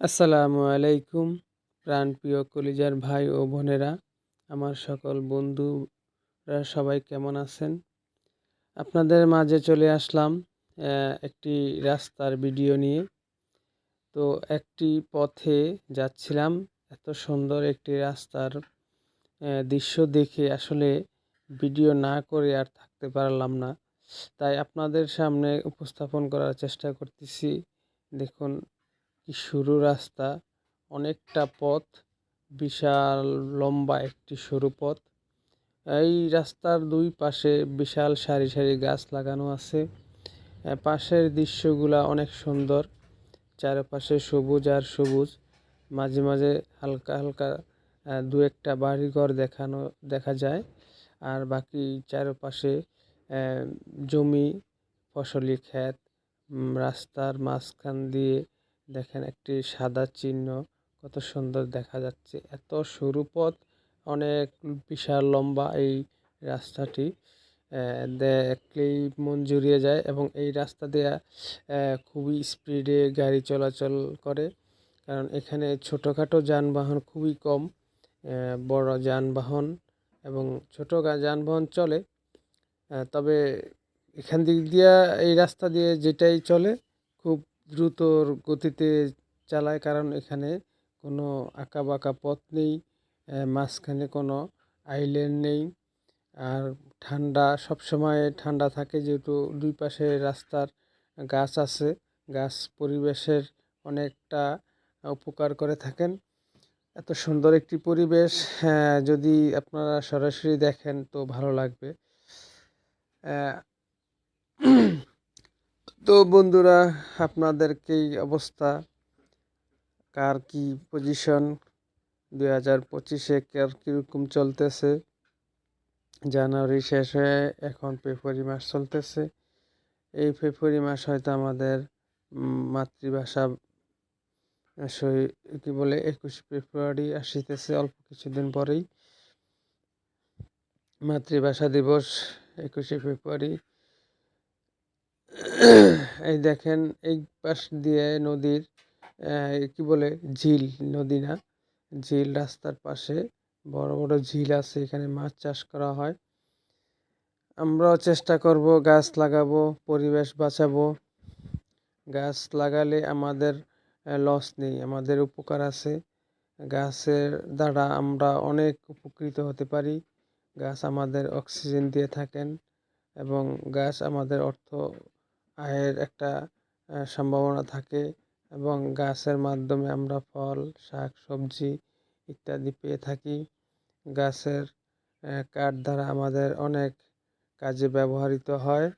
আসসালামু আলাইকুম, প্রাণপ্রিয় কলিজার ভাই ও বোনেরা, আমার সকল বন্ধুরা সবাই কেমন আছেন? আপনাদের মাঝে চলে আসলাম একটি রাস্তার ভিডিও নিয়ে। তো একটি পথে যাচ্ছিলাম, এত সুন্দর একটি রাস্তার দৃশ্য দেখে আসলে ভিডিও না করে আর থাকতে পারলাম না। তাই আপনাদের সামনে উপস্থাপন করার চেষ্টা করতেছি। দেখুন সরু রাস্তা অনেকটা পথ, বিশাল লম্বা একটি সরু পথ। এই রাস্তার দুই পাশে বিশাল সারি সারি গাছ লাগানো আছে। পাশের দৃশ্যগুলা অনেক সুন্দর। চারপাশে সবুজ আর সবুজ। মাঝে মাঝে হালকা হালকা দু একটা বাড়িঘর দেখানো, দেখা যায়। আর বাকি চারপাশে জমি, ফসলি, ক্ষেত রাস্তার মাঝখান দিয়ে দেখেন একটি সাদা চিহ্ন, কত সুন্দর দেখা যাচ্ছে। এত সরু পথ, অনেক বিশাল লম্বা এই রাস্তাটি। দেখলেই মন জুড়িয়ে যায় এবং এই রাস্তা দিয়ে খুবই স্পিডে গাড়ি চলাচল করে। কারণ এখানে ছোটোখাটো যানবাহন খুবই কম বড় যানবাহন এবং ছোটো যানবাহন চলে। তবে এখান দিক দিয়া এই রাস্তা দিয়ে যেটাই চলে খুব দ্রুত গতিতে চালায়, কারণ এখানে কোনো আঁকা বাঁকা পথ নেই মাঝখানে কোনো আইল্যান্ড নেই। আর ঠান্ডা, সবসময় ঠান্ডা থাকে যেহেতু দুই পাশে রাস্তার গাছ আছে, গাছ পরিবেশের অনেকটা উপকার করে থাকেন। এত সুন্দর একটি পরিবেশ যদি আপনারা সরাসরি দেখেন তো ভালো লাগবে। তো বন্ধুরা আপনাদেরকে এই অবস্থা। কার কি পজিশন দুই হাজার পঁচিশে কার কীরকম চলতেছে? জানুয়ারি শেষ হয়ে এখন ফেব্রুয়ারি মাস চলতেছে। এই ফেব্রুয়ারি মাস হয়তো আমাদের মাতৃভাষা কি বলে, একুশে ফেব্রুয়ারি আসিতেছে অল্প কিছুদিন পরেই। মাতৃভাষা দিবস, একুশে ফেব্রুয়ারি। এই দেখেন, এই পাশ দিয়ে নদীর কি বলে, ঝিল, নদী না? ঝিল রাস্তার পাশে বড় বড় ঝিল আছে, এখানে মাছ চাষ করা হয়। আমরাও চেষ্টা করব, গাছ লাগাবো, পরিবেশ বাঁচাবো। গাছ লাগালে আমাদের লস নেই, আমাদের উপকার আছে। গাছের দ্বারা আমরা অনেক উপকৃত হতে পারি। গাছ আমাদের অক্সিজেন দিয়ে থাকেন এবং গাছ আমাদের অর্থ আয়ের একটা সম্ভাবনা থাকে এবং গাছের মাধ্যমে আমরা ফল, শাক, সবজি ইত্যাদি পেয়ে থাকি। গাছের কাঠ দ্বারা আমাদের অনেক কাজে ব্যবহৃত হয়।